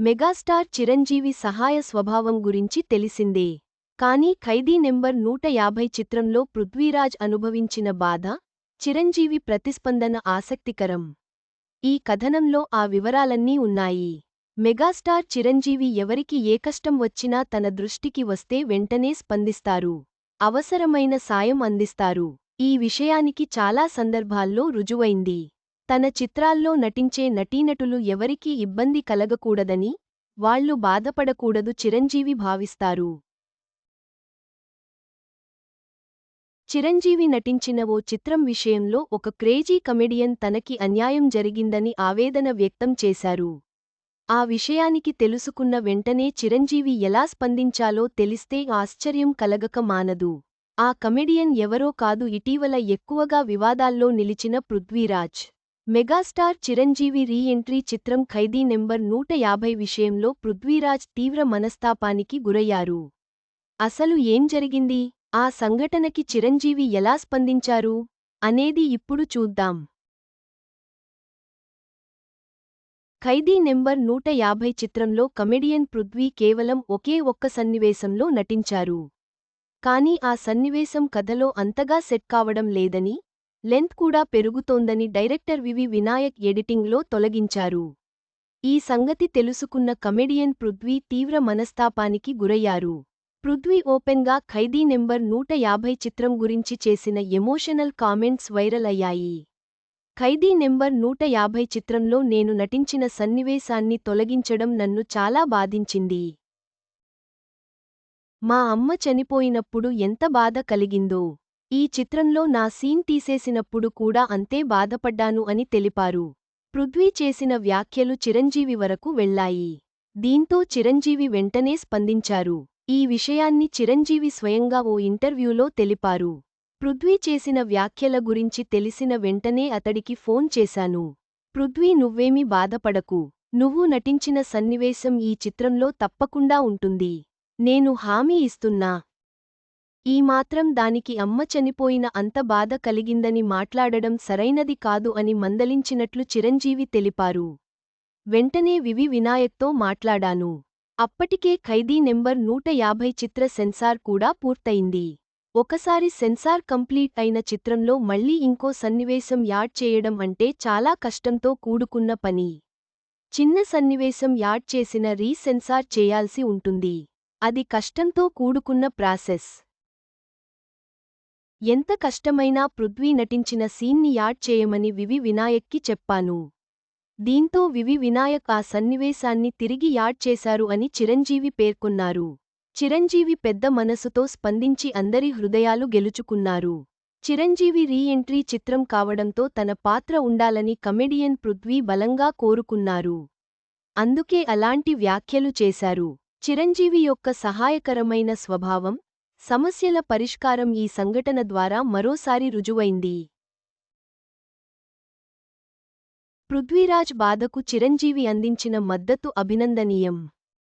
Megastar Chiranjeevi సహాయ స్వభావం గురించి తెలిసిందే. కానీ ఖైదీ నెంబర్ నూట యాభై చిత్రంలో పృథ్వీరాజ్ అనుభవించిన బాధ చిరంజీవి ప్రతిస్పందన ఆసక్తికరం. ఈ కథనంలో ఆ వివరాలన్నీ ఉన్నాయి. మెగాస్టార్ చిరంజీవి ఎవరికి ఏ కష్టం వచ్చినా తన దృష్టికి వస్తే వెంటనే స్పందిస్తారు. అవసరమైన సాయం అందిస్తారు. ఈ విషయానికి చాలా సందర్భాల్లో రుజువైంది. తన చిత్రాల్లో నటించే నటీనటులు ఎవరికీ ఇబ్బంది కలగకూడదని వాళ్ళు బాధపడకూడదు చిరంజీవి భావిస్తారు. చిరంజీవి నటించిన ఓ చిత్రం విషయంలో ఒక క్రేజీ కమెడియన్ తనకి అన్యాయం జరిగిందని ఆవేదన వ్యక్తం చేశారు. ఆ విషయానికి తెలుసుకున్న వెంటనే చిరంజీవి ఎలా స్పందించాలో తెలిస్తే ఆశ్చర్యం కలగక మానదు. ఆ కమెడియన్ ఎవరో కాదు ఇటీవల ఎక్కువగా వివాదాల్లో నిలిచిన Prithviraj. Megastar Chiranjeevi re entry చిత్రం ఖైదీ నెంబర్ నూట యాభై విషయంలో పృథ్వీరాజ్ తీవ్ర మనస్తాపానికి గురయ్యారు. అసలు ఏం జరిగింది? ఆ సంఘటనకి చిరంజీవి ఎలా స్పందించారు? అనేది ఇప్పుడు చూద్దాం. ఖైదీ నెంబర్ నూట యాభై చిత్రంలో కమెడియన్ పృథ్వీ కేవలం ఒకే ఒక్క సన్నివేశంలో నటించారు. కానీ ఆ సన్నివేశం కథలో అంతగా సెట్ కావడం లేదని లెంత్ కూడా పెరుగుతోందని డైరెక్టర్ వివి వినాయక్ ఎడిటింగ్లో తొలగించారు. ఈ సంగతి తెలుసుకున్న కమెడియన్ పృథ్వీ తీవ్ర మనస్తాపానికి గురయ్యారు. పృథ్వీ ఓపెన్గా ఖైదీ నెంబర్ నూట యాభై చిత్రం గురించి చేసిన ఎమోషనల్ కామెంట్స్ వైరల్ అయ్యాయి. ఖైదీ నెంబర్ నూట యాభై చిత్రంలో నేను నటించిన సన్నివేశాన్ని తొలగించడం నన్ను చాలా బాధించింది. మా అమ్మ చనిపోయినప్పుడు ఎంత బాధ కలిగిందో. ఈ చిత్రంలో నా సీన్ తీసేసినప్పుడు కూడా అంతే బాధపడ్డాను అని తెలిపారు. పృథ్వీ చేసిన వ్యాఖ్యలు చిరంజీవి వరకు వెళ్ళాయి దీంతో చిరంజీవి వెంటనే స్పందించారు. ఈ విషయాన్ని చిరంజీవి స్వయంగా ఓ ఇంటర్వ్యూలో తెలిపారు. పృథ్వీ చేసిన వ్యాఖ్యల గురించి తెలిసిన వెంటనే అతడికి ఫోన్ చేశాను. పృథ్వీ నువ్వేమీ బాధపడకు. నువ్వు నటించిన సన్నివేశం ఈ చిత్రంలో తప్పకుండా ఉంటుంది. నేను హామీ ఇస్తున్నా. ఈ మాత్రం దానికి అమ్మ చనిపోయిన అంత బాధ కలిగిందని మాట్లాడడం సరైనది కాదు అని మందలించినట్లు చిరంజీవి తెలిపారు. వెంటనే వివి వినాయక్తో మాట్లాడాను. అప్పటికే ఖైదీ నెంబర్ నూట యాభై చిత్ర సెన్సార్ కూడా పూర్తయింది. ఒకసారి సెన్సార్ కంప్లీట్ అయిన చిత్రంలో మళ్ళీ ఇంకో సన్నివేశం యాడ్ చేయడం అంటే చాలా కష్టంతో కూడుకున్న పని. చిన్న సన్నివేశం యాడ్ చేసిన రీసెన్సార్ చేయాల్సి ఉంటుంది. అది కష్టంతో కూడుకున్న ప్రాసెస్. ఎంత కష్టమైనా పృథ్వీ నటించిన సీన్ని యాడ్ చేయమని వివి వినాయక్కి చెప్పాను. దీంతో వివి వినాయక్ ఆ సన్నివేశాన్ని తిరిగి యాడ్ చేశారు అని చిరంజీవి పేర్కొన్నారు. చిరంజీవి పెద్ద మనసుతో స్పందించి అందరి హృదయాలు గెలుచుకున్నారు. చిరంజీవి రీ ఎంట్రీ చిత్రం కావడంతో తన పాత్ర ఉండాలని కమెడియన్ పృథ్వీ బలంగా కోరుకున్నారు. అందుకే అలాంటి వ్యాఖ్యలు చేశారు. చిరంజీవి యొక్క సహాయకరమైన స్వభావం సమస్యల పరిష్కారం ఈ సంఘటన ద్వారా మరోసారి రుజువైంది. పృథ్వీరాజ్ బాధకు చిరంజీవి అందించిన మద్దతు అభినందనీయం.